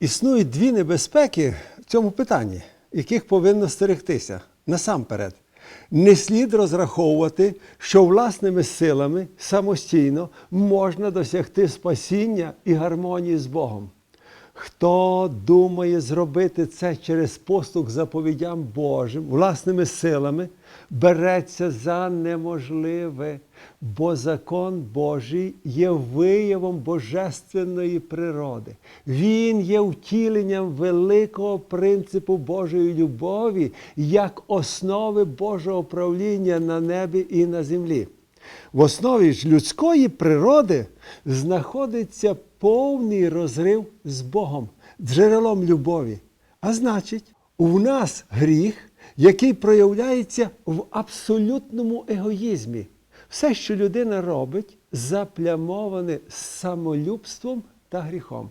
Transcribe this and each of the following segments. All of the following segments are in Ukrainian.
Існують дві небезпеки в цьому питанні, яких повинно стерегтися. Насамперед, не слід розраховувати, що власними силами самостійно можна досягти спасіння і гармонії з Богом. Хто думає зробити це через послуг заповідям Божим, власними силами, береться за неможливе, бо закон Божий є виявом божественної природи. Він є втіленням великого принципу Божої любові як основи Божого правління на небі і на землі. В основі ж людської природи знаходиться повний розрив з Богом, джерелом любові. А значить, у нас гріх, який проявляється в абсолютному егоїзмі. Все, що людина робить, заплямоване самолюбством та гріхом.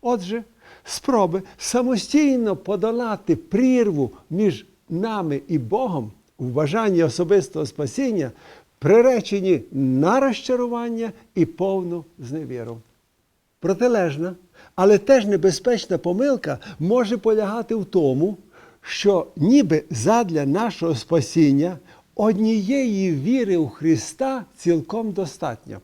Отже, спроби самостійно подолати прірву між нами і Богом у бажанні особистого спасіння приречені на розчарування і повну зневіру. Протилежна, але теж небезпечна помилка може полягати в тому, що ніби задля нашого спасіння однієї віри у Христа цілком достатньо.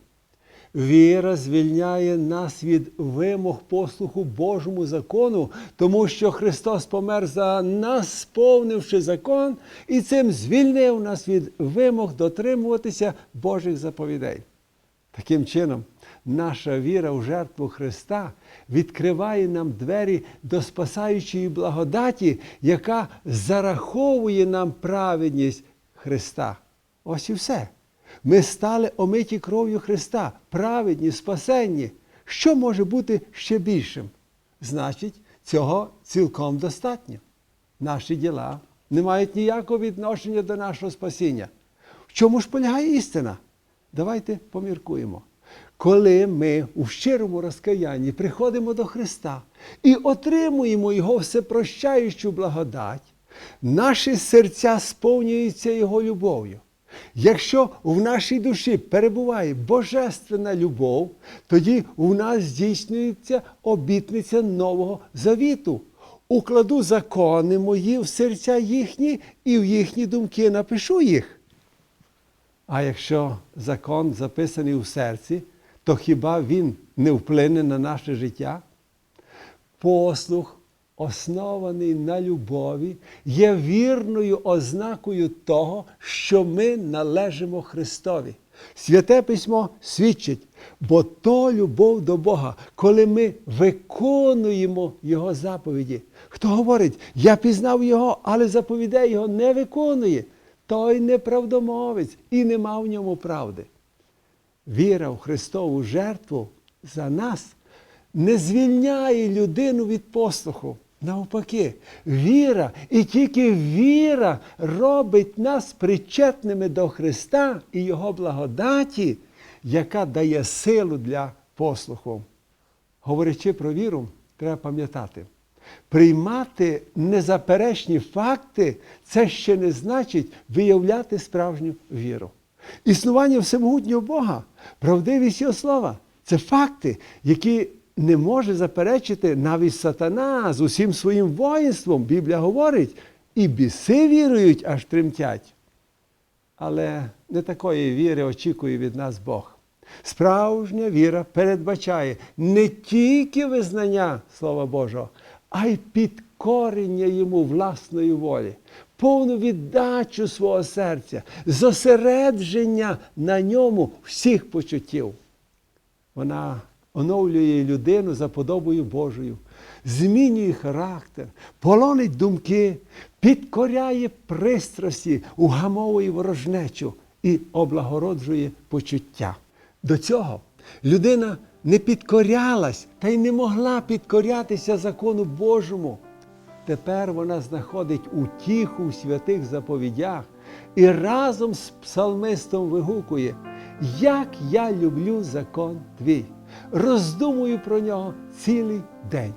Віра звільняє нас від вимог послуху Божому закону, тому що Христос помер за нас, сповнивши закон, і цим звільнив нас від вимог дотримуватися Божих заповідей. Таким чином, наша віра в жертву Христа відкриває нам двері до спасаючої благодаті, яка зараховує нам праведність Христа. Ось і все. Ми стали омиті кров'ю Христа, праведні, спасенні. Що може бути ще більшим? Значить, цього цілком достатньо. Наші діла не мають ніякого відношення до нашого спасіння. В чому ж полягає істина? Давайте поміркуємо. Коли ми у щирому розкаянні приходимо до Христа і отримуємо Його всепрощаючу благодать, наші серця сповнюються Його любов'ю. Якщо в нашій душі перебуває божественна любов, тоді у нас здійснюється обітниця нового завіту. Укладу закони мої в серця їхні і в їхні думки напишу їх. А якщо закон записаний у серці, то хіба він не вплине на наше життя? Послух, оснований на любові, є вірною ознакою того, що ми належимо Христові. Святе письмо свідчить, бо то любов до Бога, коли ми виконуємо Його заповіді. Хто говорить, я пізнав Його, але заповідей Його не виконує, той неправдомовець і нема в ньому правди. Віра в Христову жертву за нас не звільняє людину від послуху. Навпаки, віра і тільки віра робить нас причетними до Христа і Його благодаті, яка дає силу для послуху. Говорячи про віру, треба пам'ятати, приймати незаперечні факти це ще не значить виявляти справжню віру. Існування всемогутнього Бога, правдивість Його слова це факти, які не може заперечити навіть сатана з усім своїм воїнством. Біблія говорить, і біси вірують, аж тремтять. Але не такої віри очікує від нас Бог. Справжня віра передбачає не тільки визнання Слова Божого, а й підкорення йому власної волі, повну віддачу свого серця, зосередження на ньому всіх почуттів. Вона оновлює людину за подобою Божою, змінює характер, полонить думки, підкоряє пристрасті, угамовує ворожнечу і облагороджує почуття. До цього людина не підкорялась та й не могла підкорятися закону Божому. Тепер вона знаходить утіху в святих заповідях і разом з псалмистом вигукує, як я люблю закон твій. Роздумую про нього цілий день.